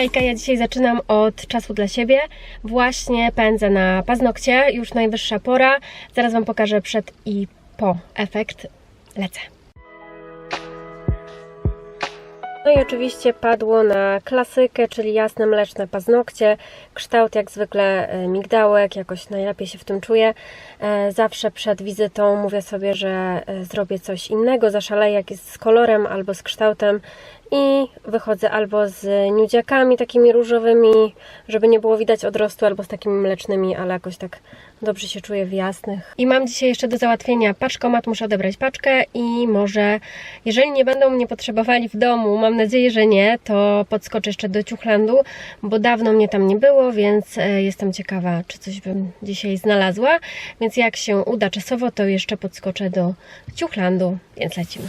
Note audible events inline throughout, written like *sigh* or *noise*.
Hejka, ja dzisiaj zaczynam od czasu dla siebie. Właśnie pędzę na paznokcie, już najwyższa pora. Zaraz Wam pokażę przed i po efekt. Lecę. No i oczywiście padło na klasykę, czyli jasne mleczne paznokcie. Kształt jak zwykle e, migdałek, jakoś najlepiej się w tym czuję. E, Zawsze przed wizytą mówię sobie, że e, zrobię coś innego, zaszaleję jak jest z kolorem albo z kształtem i wychodzę albo z nudziakami takimi różowymi, żeby nie było widać odrostu, albo z takimi mlecznymi, ale jakoś tak dobrze się czuję w jasnych. I mam dzisiaj jeszcze do załatwienia paczkomat, muszę odebrać paczkę i może, jeżeli nie będą mnie potrzebowali w domu, mam nadzieję, że nie, to podskoczę jeszcze do Ciuchlandu, bo dawno mnie tam nie było, więc e, jestem ciekawa, czy coś bym dzisiaj znalazła, więc jak się uda czasowo, to jeszcze podskoczę do Ciuchlandu, więc lecimy.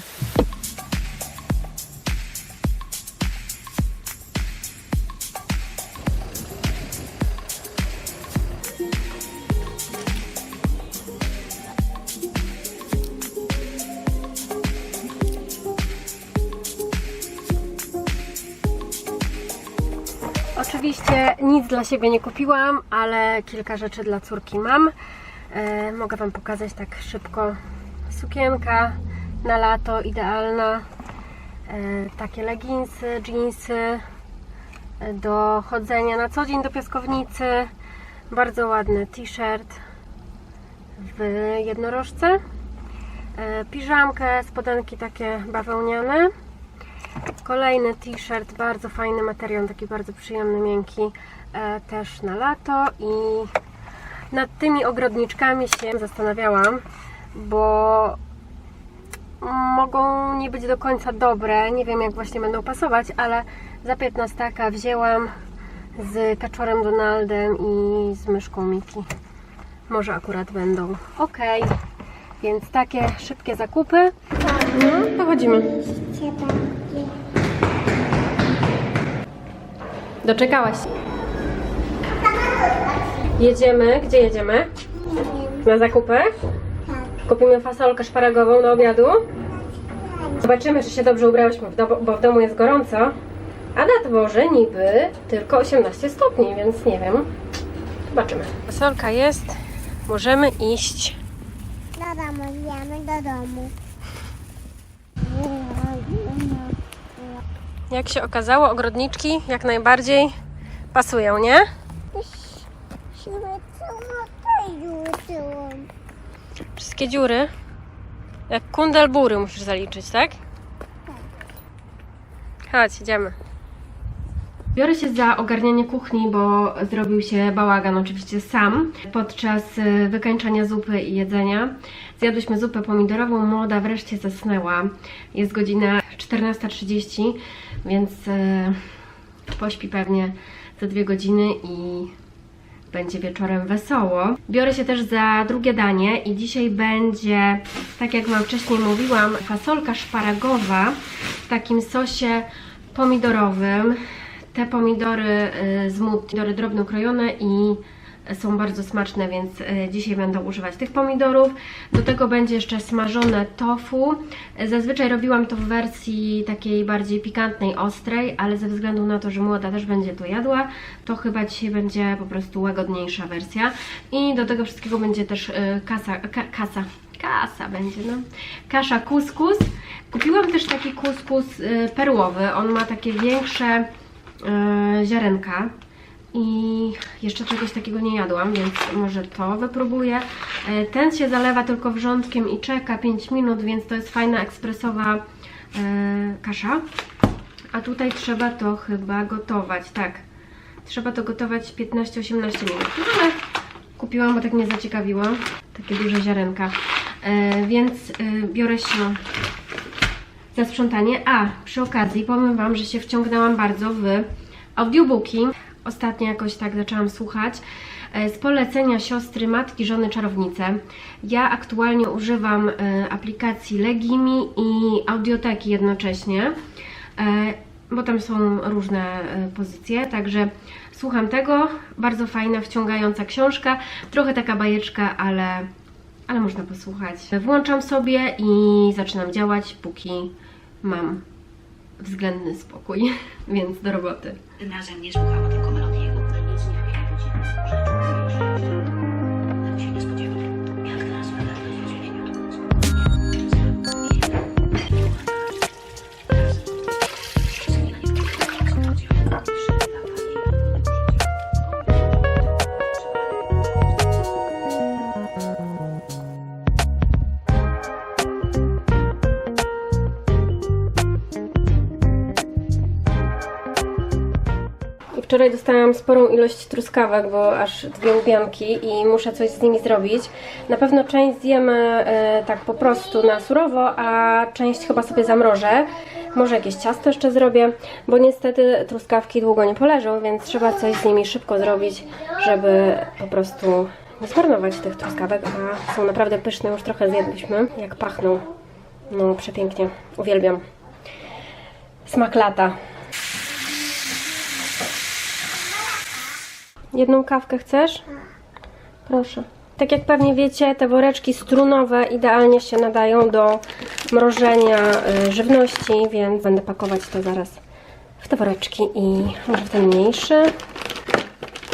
Dla siebie nie kupiłam, ale kilka rzeczy dla córki mam. E, mogę Wam pokazać tak szybko. Sukienka na lato, idealna. E, takie leginsy, jeansy e, do chodzenia na co dzień do piaskownicy. Bardzo ładny t-shirt w jednorożce. E, piżamkę, spodenki takie bawełniane. Kolejny t-shirt, bardzo fajny materiał, taki bardzo przyjemny, miękki, też na lato i nad tymi ogrodniczkami się zastanawiałam, bo mogą nie być do końca dobre, nie wiem jak właśnie będą pasować, ale za 15 wzięłam z kaczorem Donaldem i z myszką Miki. Może akurat będą ok. Więc takie szybkie zakupy. No, to chodzimy. Doczekałaś. Jedziemy. Gdzie jedziemy? Na zakupy? Kupimy fasolkę szparagową do obiadu. Zobaczymy, czy się dobrze ubrałyśmy, w do- bo w domu jest gorąco. A na dworze niby tylko 18 stopni, więc nie wiem. Zobaczymy. Fasolka jest. Możemy iść. Do domu, idziemy do domu. Jak się okazało, ogrodniczki jak najbardziej pasują, nie? Siły co Wszystkie dziury. Jak kundelbury musisz zaliczyć, tak? Chodź, idziemy. Biorę się za ogarnianie kuchni, bo zrobił się bałagan oczywiście sam. Podczas y, wykańczania zupy i jedzenia zjadłyśmy zupę pomidorową, młoda wreszcie zasnęła. Jest godzina 14.30, więc y, pośpi pewnie za dwie godziny i będzie wieczorem wesoło. Biorę się też za drugie danie i dzisiaj będzie, tak jak Wam wcześniej mówiłam, fasolka szparagowa w takim sosie pomidorowym. Te pomidory y, z mut, pomidory drobno krojone i są bardzo smaczne, więc y, dzisiaj będę używać tych pomidorów. Do tego będzie jeszcze smażone tofu. Zazwyczaj robiłam to w wersji takiej bardziej pikantnej, ostrej, ale ze względu na to, że młoda też będzie to jadła, to chyba dzisiaj będzie po prostu łagodniejsza wersja. I do tego wszystkiego będzie też y, kasa, ka, kasa, kasa będzie, no. Kasza kuskus. Kupiłam też taki kuskus perłowy. On ma takie większe ziarenka. I jeszcze czegoś takiego nie jadłam, więc może to wypróbuję. E, Ten się zalewa tylko wrzątkiem i czeka 5 minut, więc to jest fajna ekspresowa e, kasza. A tutaj trzeba to chyba gotować, tak. Trzeba to gotować 15-18 minut. No ale kupiłam, bo tak mnie zaciekawiło. Takie duże ziarenka. E, więc biorę się za sprzątanie. A, przy okazji powiem Wam, że się wciągnęłam bardzo w audiobooki. Ostatnio jakoś tak zaczęłam słuchać e, z polecenia siostry matki żony czarownice. Ja aktualnie używam e, aplikacji Legimi i audioteki jednocześnie, e, bo tam są różne pozycje, także słucham tego. Bardzo fajna, wciągająca książka, trochę taka bajeczka, ale, ale można posłuchać. Włączam sobie i zaczynam działać, póki mam względny spokój, *laughs* więc do roboty. Tym razem nie słuchała tylko dostałam sporą ilość truskawek, bo aż dwie łubianki i muszę coś z nimi zrobić. Na pewno część zjemy e, tak po prostu na surowo, a część chyba sobie zamrożę. Może jakieś ciasto jeszcze zrobię, bo niestety truskawki długo nie poleżą, więc trzeba coś z nimi szybko zrobić, żeby po prostu nie zmarnować tych truskawek, a są naprawdę pyszne, już trochę zjedliśmy. Jak pachną. No przepięknie, uwielbiam. Smak lata. Jedną kawkę chcesz? Proszę. Tak jak pewnie wiecie, te woreczki strunowe idealnie się nadają do mrożenia y, żywności, więc będę pakować to zaraz w te woreczki i może w ten mniejszy.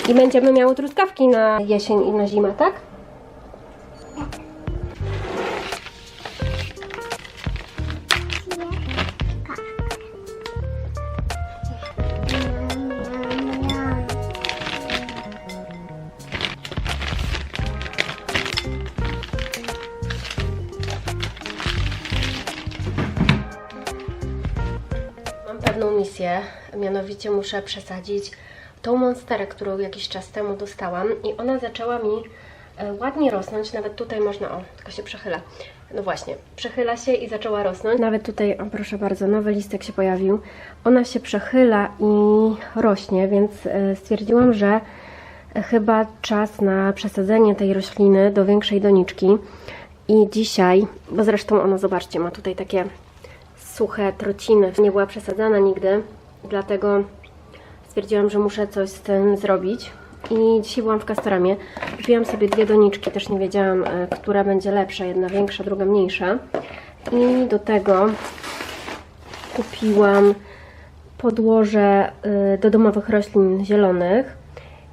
I będziemy miały truskawki na jesień i na zimę, tak? Mianowicie muszę przesadzić tą monsterę, którą jakiś czas temu dostałam i ona zaczęła mi e, ładnie rosnąć, nawet tutaj można, o, tylko się przechyla. No właśnie, przechyla się i zaczęła rosnąć. Nawet tutaj, o proszę bardzo, nowy listek się pojawił. Ona się przechyla i rośnie, więc e, stwierdziłam, że chyba czas na przesadzenie tej rośliny do większej doniczki. I dzisiaj, bo zresztą ona, zobaczcie, ma tutaj takie suche trociny. Nie była przesadzana nigdy, dlatego stwierdziłam, że muszę coś z tym zrobić. I dzisiaj byłam w Castoramie. Kupiłam sobie dwie doniczki, też nie wiedziałam, e, która będzie lepsza, jedna większa, druga mniejsza. I do tego kupiłam podłoże y, do domowych roślin zielonych.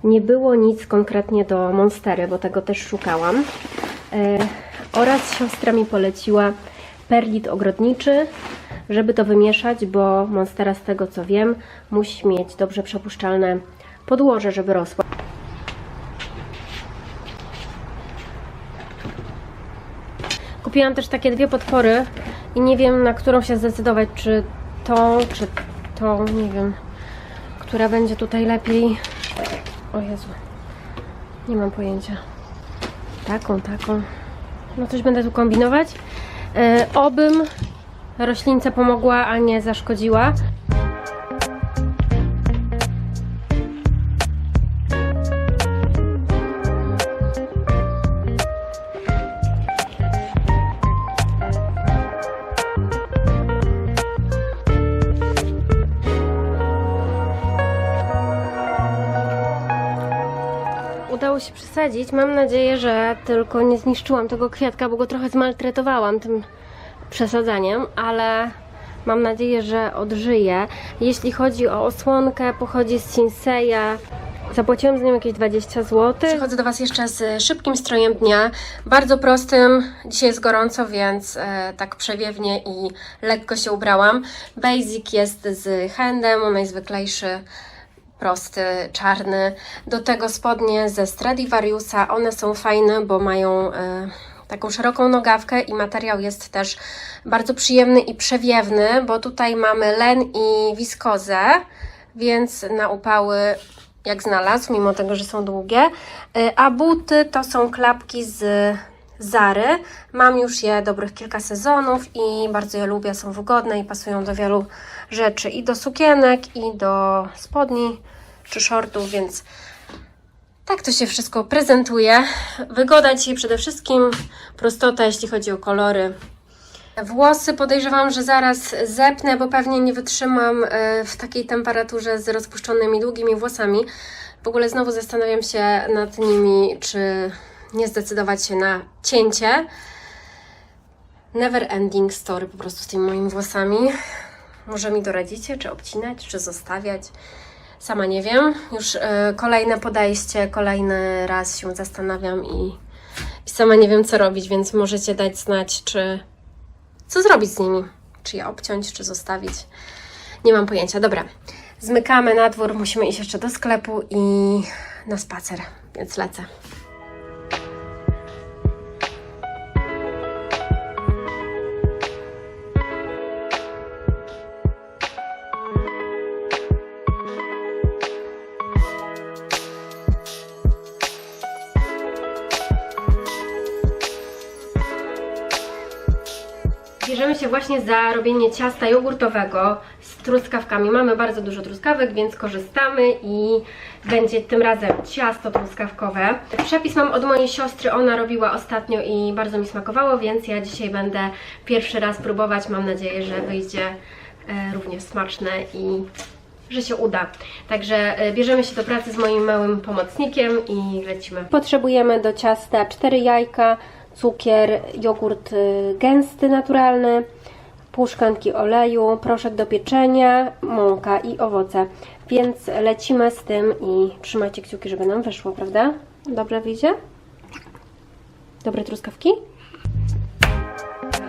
Nie było nic konkretnie do monstery, bo tego też szukałam. Y, Oraz siostra mi poleciła perlit ogrodniczy, żeby to wymieszać, bo monstera z tego co wiem musi mieć dobrze przepuszczalne podłoże, żeby rosła. Kupiłam też takie dwie podpory i nie wiem na którą się zdecydować, czy tą, czy tą, nie wiem, która będzie tutaj lepiej. O Jezu, nie mam pojęcia. Taką, taką. No coś będę tu kombinować. E, obym roślince pomogła, a nie zaszkodziła. Udało się przesadzić. Mam nadzieję, że tylko nie zniszczyłam tego kwiatka, bo go trochę zmaltretowałam tym przesadzaniem, ale mam nadzieję, że odżyje. Jeśli chodzi o osłonkę, pochodzi z Sinseya. Zapłaciłam za nią jakieś 20 zł. Przychodzę do Was jeszcze z szybkim strojem dnia, bardzo prostym. Dzisiaj jest gorąco, więc e, tak przewiewnie i lekko się ubrałam. Basic jest z handem, najzwyklejszy prosty, czarny. Do tego spodnie ze Stradivariusa. One są fajne, bo mają e, taką szeroką nogawkę i materiał jest też bardzo przyjemny i przewiewny, bo tutaj mamy len i wiskozę, więc na upały jak znalazł, mimo tego, że są długie. E, A buty to są klapki z Zary. Mam już je dobrych kilka sezonów i bardzo je lubię, są wygodne i pasują do wielu rzeczy i do sukienek, i do spodni czy shortów, więc tak to się wszystko prezentuje. Wygoda dzisiaj przede wszystkim, prostota jeśli chodzi o kolory. Włosy podejrzewam, że zaraz zepnę, bo pewnie nie wytrzymam e, w takiej temperaturze z rozpuszczonymi długimi włosami. W ogóle znowu zastanawiam się nad nimi, czy nie zdecydować się na cięcie. Never ending story po prostu z tymi moimi włosami. Może mi doradzicie, czy obcinać, czy zostawiać? Sama nie wiem. Już e, kolejne podejście, kolejny raz się zastanawiam i, i sama nie wiem, co robić, więc możecie dać znać, czy co zrobić z nimi. Czy je obciąć, czy zostawić. Nie mam pojęcia. Dobra, zmykamy na dwór, musimy iść jeszcze do sklepu i na spacer, więc lecę. Za robienie ciasta jogurtowego z truskawkami. Mamy bardzo dużo truskawek, więc korzystamy i będzie tym razem ciasto truskawkowe. Przepis mam od mojej siostry, ona robiła ostatnio i bardzo mi smakowało, więc ja dzisiaj będę pierwszy raz próbować. Mam nadzieję, że wyjdzie e, również smaczne i że się uda. Także e, bierzemy się do pracy z moim małym pomocnikiem i lecimy. Potrzebujemy do ciasta 4 jajka, cukier, jogurt y, gęsty, naturalny, pół szklanki oleju, proszek do pieczenia, mąka i owoce. Więc lecimy z tym i trzymajcie kciuki, żeby nam wyszło, prawda? Dobrze wyjdzie? Dobre truskawki?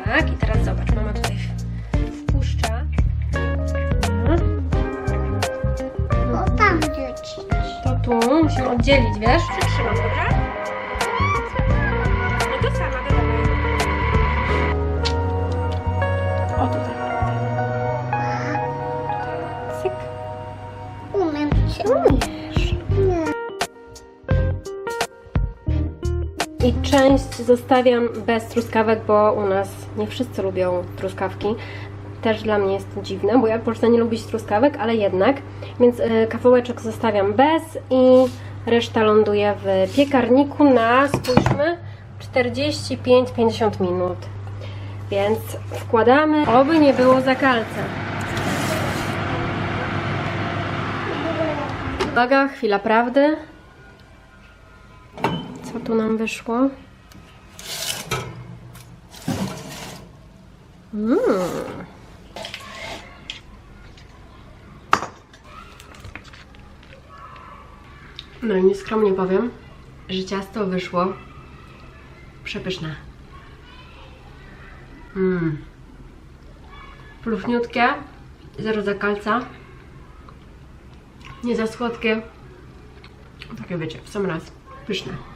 Tak, i teraz zobacz, mama tutaj wpuszcza. Bo tam rzucić. To tu musimy oddzielić, wiesz? Przytrzymam, dobra? I część zostawiam bez truskawek, bo u nas nie wszyscy lubią truskawki. Też dla mnie jest dziwne, bo ja można nie lubić truskawek, ale jednak. Więc y, kawałeczek zostawiam bez i reszta ląduje w piekarniku na, spójrzmy, 45-50 minut. Więc wkładamy, oby nie było za kalce. Uwaga, chwila prawdy. Tu nam wyszło? Mm. No i nieskromnie powiem, że ciasto wyszło przepyszne. Mm. Pluchniutkie, zero zakalca, nie za słodkie, takie wiecie, w sam raz, pyszne.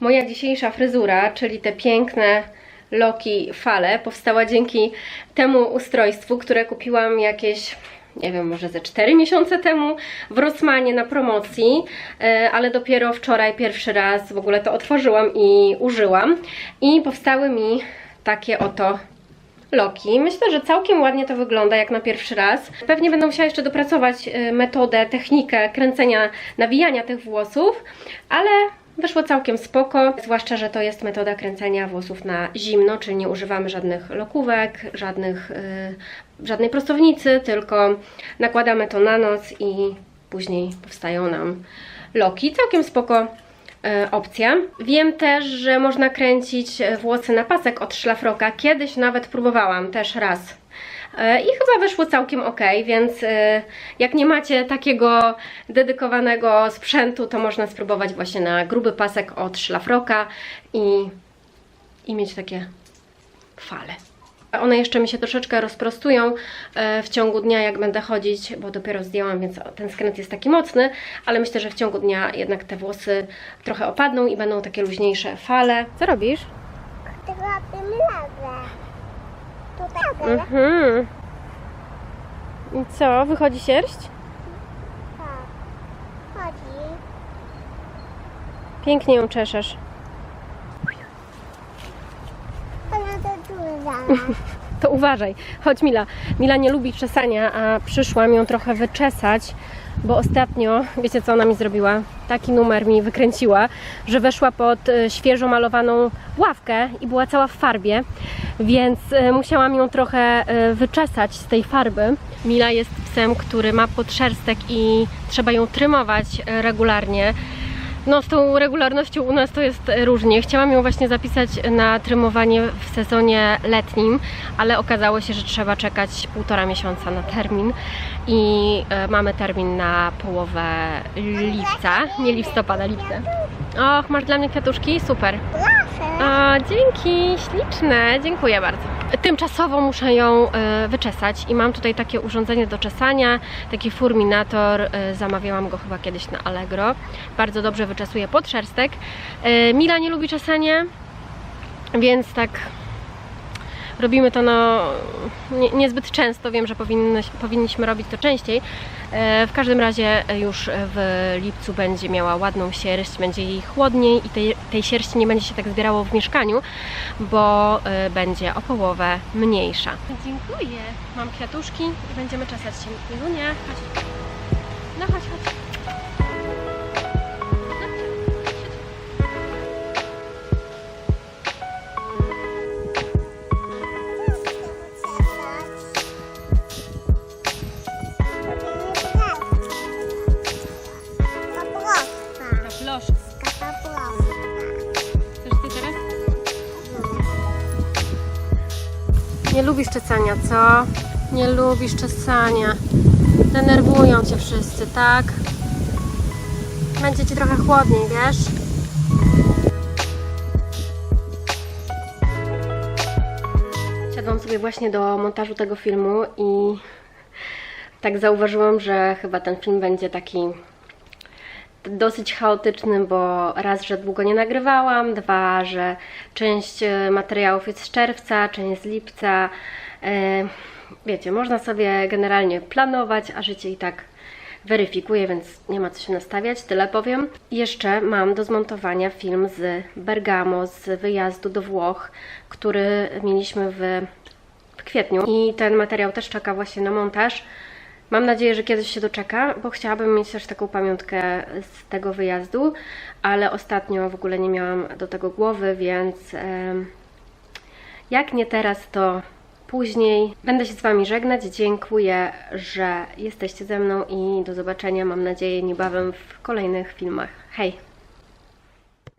Moja dzisiejsza fryzura, czyli te piękne loki fale, powstała dzięki temu ustrojstwu, które kupiłam jakieś, nie wiem, może ze 4 miesiące temu w Rossmanie na promocji, e, ale dopiero wczoraj pierwszy raz w ogóle to otworzyłam i użyłam i powstały mi takie oto Loki. Myślę, że całkiem ładnie to wygląda jak na pierwszy raz. Pewnie będę musiała jeszcze dopracować y, metodę, technikę kręcenia, nawijania tych włosów, ale wyszło całkiem spoko. Zwłaszcza, że to jest metoda kręcenia włosów na zimno, czyli nie używamy żadnych lokówek, żadnych, y, żadnej prostownicy, tylko nakładamy to na noc i później powstają nam loki. Całkiem spoko e, opcja. Wiem też, że można kręcić włosy na pasek od szlafroka. Kiedyś nawet próbowałam też raz. E, I chyba wyszło całkiem ok, więc e, jak nie macie takiego dedykowanego sprzętu, to można spróbować właśnie na gruby pasek od szlafroka i, i mieć takie fale. One jeszcze mi się troszeczkę rozprostują e, w ciągu dnia, jak będę chodzić, bo dopiero zdjęłam, więc ten skręt jest taki mocny, ale myślę, że w ciągu dnia jednak te włosy trochę opadną i będą takie luźniejsze fale. Co robisz? Tym lewę. Tutaj. Mhm. I co, wychodzi sierść? Tak. Chodzi. Pięknie ją czeszesz. To. *laughs* To uważaj. Chodź Mila. Mila nie lubi czesania, a przyszłam ją trochę wyczesać, bo ostatnio, wiecie co ona mi zrobiła? Taki numer mi wykręciła, że weszła pod e, świeżo malowaną ławkę i była cała w farbie, więc e, musiałam ją trochę e, wyczesać z tej farby. Mila jest psem, który ma podszerstek i trzeba ją trymować regularnie. No z tą regularnością u nas to jest różnie. Chciałam ją właśnie zapisać na trymowanie w sezonie letnim, ale okazało się, że trzeba czekać półtora miesiąca na termin i e, mamy termin na połowę lipca, nie listopada, lipca. Och, masz dla mnie kwiatuszki? Super. O, dzięki, śliczne, dziękuję bardzo. Tymczasowo muszę ją e, wyczesać i mam tutaj takie urządzenie do czesania, taki furminator, e, zamawiałam go chyba kiedyś na Allegro. Bardzo dobrze wyczesuje podszerstek. Mila nie lubi czesania, więc tak robimy to no, nie, niezbyt często. Wiem, że powinny, powinniśmy robić to częściej. E, W każdym razie już w lipcu będzie miała ładną sierść, będzie jej chłodniej i tej, tej sierści nie będzie się tak zbierało w mieszkaniu, bo e, będzie o połowę mniejsza. Dziękuję. Mam kwiatuszki i będziemy czesać się. Jelunia, chodź. No chodź, chodź. Co? Nie lubisz czesania. Denerwują cię wszyscy, tak? Będzie ci trochę chłodniej, wiesz? Siadłam sobie właśnie do montażu tego filmu i tak zauważyłam, że chyba ten film będzie taki dosyć chaotyczny, bo raz, że długo nie nagrywałam, dwa, że część e, materiałów jest z czerwca, część z lipca. E, Wiecie, można sobie generalnie planować, a życie i tak weryfikuje, więc nie ma co się nastawiać, tyle powiem. Jeszcze mam do zmontowania film z Bergamo, z wyjazdu do Włoch, który mieliśmy w, w kwietniu i ten materiał też czeka właśnie na montaż. Mam nadzieję, że kiedyś się doczeka, bo chciałabym mieć też taką pamiątkę z tego wyjazdu, ale ostatnio w ogóle nie miałam do tego głowy, więc jak nie teraz, to później. Będę się z Wami żegnać. Dziękuję, że jesteście ze mną i do zobaczenia, mam nadzieję, niebawem w kolejnych filmach. Hej!